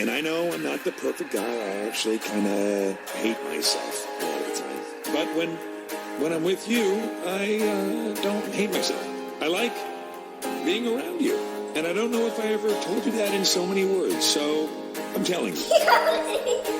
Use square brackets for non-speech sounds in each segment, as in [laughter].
And I know I'm not the perfect guy. I actually kind of hate myself a lot of the time. But when when I'm with you, I uh, don't hate myself. I like being around you. And I don't know if I ever told you that in so many words. So I'm telling you. [laughs]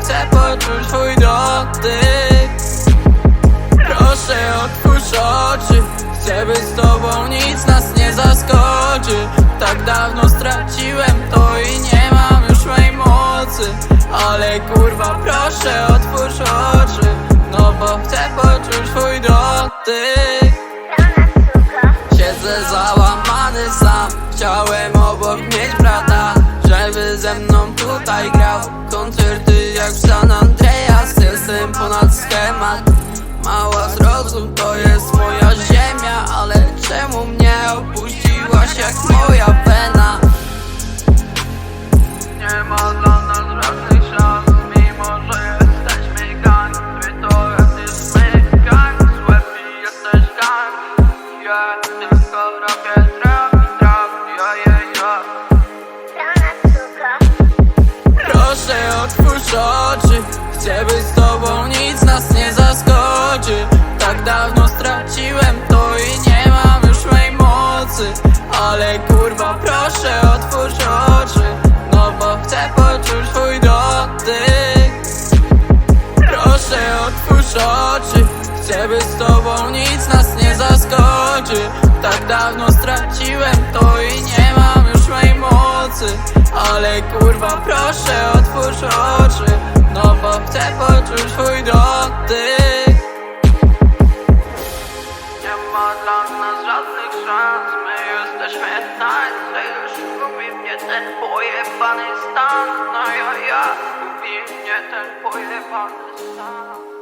chcę poczuć twój dotyk. Proszę otwórz oczy Chcę być z tobą, nic nas nie zaskoczy. Tak dawno straciłem to i nie mam już mej mocy. Ale kurwa proszę otwórz oczy No bo chcę poczuć twój dotyk. Siedzę załamany sam Chciałem obok mieć brata tylko robię Proszę otwórz oczy. Chcę być z tobą, nic nas nie zaskoczy. Tak dawno straciłem to i nie mam już mej mocy. Ale kurwa proszę otwórz oczy. No bo chcę poczuć twój dotyk. Proszę otwórz oczy. Chcę być z tobą, nic nas nie Tak dawno straciłem to i nie mam już mej mocy. Ale kurwa proszę otwórz oczy No bo chcę poczuć twój dotyk. Nie ma dla nas żadnych szans My jesteśmy tańce Już gubi mnie ten pojebany stan. No ja, ja Gubi mnie ten pojebany stan